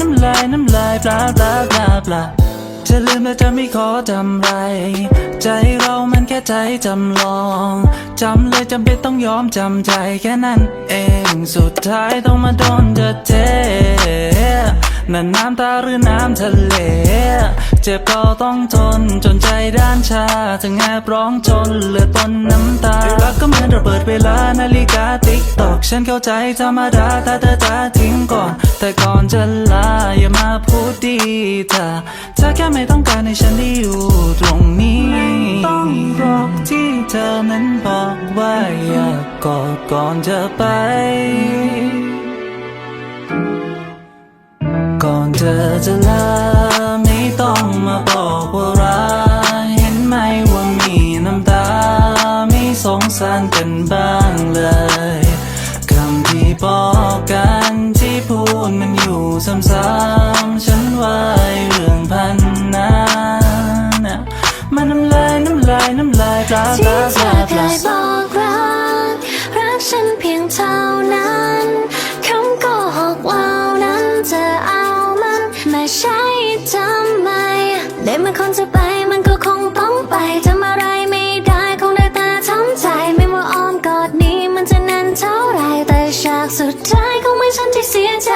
น้ำลายน้ำลายปลาปลาปลาปลาจะลืมแล้วจะไม่ขอจำไร ใจเรามันแค่ใจจำลองจำเลยจำเป็นต้องยอมจำใจแค่นั้นเองสุดท้ายต้องมาโดนเธอเท นั่นน้ำตาหรือน้ำทะเล เจ็บก็ต้องทนจนใจด้านชาถึงแอบร้องจนเหลือต้นน้ำตารักก็เหมือนระเบิดเวลานาฬิกาติ๊กตอกฉันเข้าใจธรรมดาถ้าเธอจะทิ้งก่อน แต่ก่อนจะลาอย่ามาพูดดีเธอเธอแค่ไม่ต้องการให้ฉันได้อยู่ตรงนี้ต้องบอกที่เธอนั้นบอกว่าอยากกอดก่อนจะไป เธอจะลาไม่ต้องมาบอกว่ารักเห็นไหมว่ามีน้ำตา ไม่สงสารกันบ้างเลยคำที่บอกกันที่พูดมันอยู่ซ้ำๆ จะไปมันก็คงต้องไปทำอะไรไม่ได้คงได้แต่ทำใจไม่ว่าอ้อมกอดนี้มันจะนานเท่าไรแต่ฉากสุดท้ายคงไม่ฉันที่เสียใจ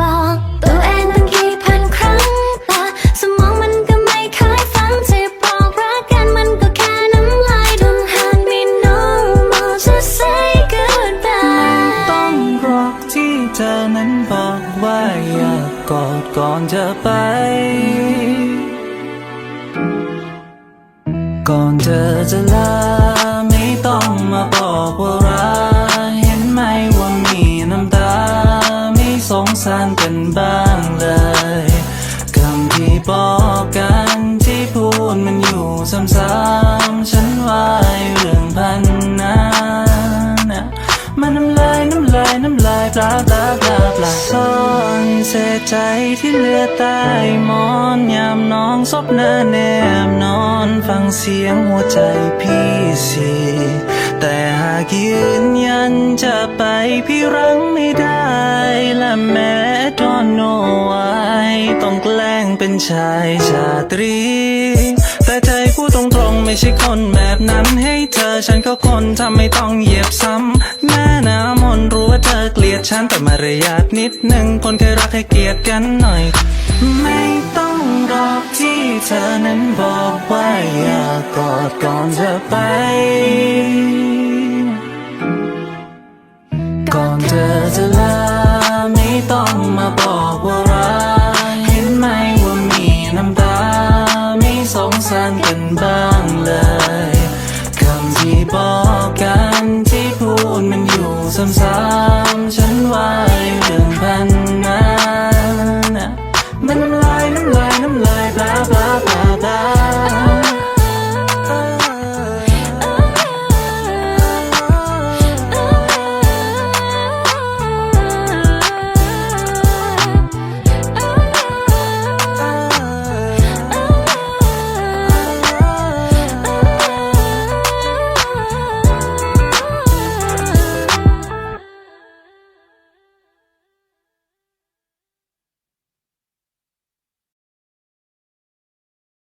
บอกตัวเองตั้งกี่พันครั้งแต่สมองมันก็ไม่เคยฟังที่บอกรักกันมันก็แค่น้ำลาย Don't hurt me no more just say goodbye ไม่ต้องรอกที่เธอนั้นบอกว่าอยากกอดก่อนจะไป ก่อนเธอจะลาไม่ต้องมาบอกว่ารักเห็นไหมว่ามีน้ำตา ไม่สงสารกันบ้างเลยคำที่บอกกันที่พูดมันอยู่ซ้ำๆฉันว่าเรื่องพันนั้นน่ะมันน้ำลายน้ำลายน้ำลายปลาปลาปลาปลาซ่อนเศษใจที่เหลือใต้หมอนยมอง ซบหน้าแนบนอนฟังเสียงหัวใจพี่สิแต่หากยืนยันจะไปพี่รังไม่ได้และแม้ตอนโนไว้ต้องแกล้งเป็นชายชาตรี แต่ใจพูดตรงๆไม่ใช่คนแบบนั้นให้เธอฉันก็คนทำไม่ต้องเหยียบซ้ำแม่น้ำมนต์รู้ ฉันแต่มารยาทนิดหนึ่งคนเคยรักให้เกียรติกันหน่อย ไม่ต้องรอที่เธอนั้นบอกว่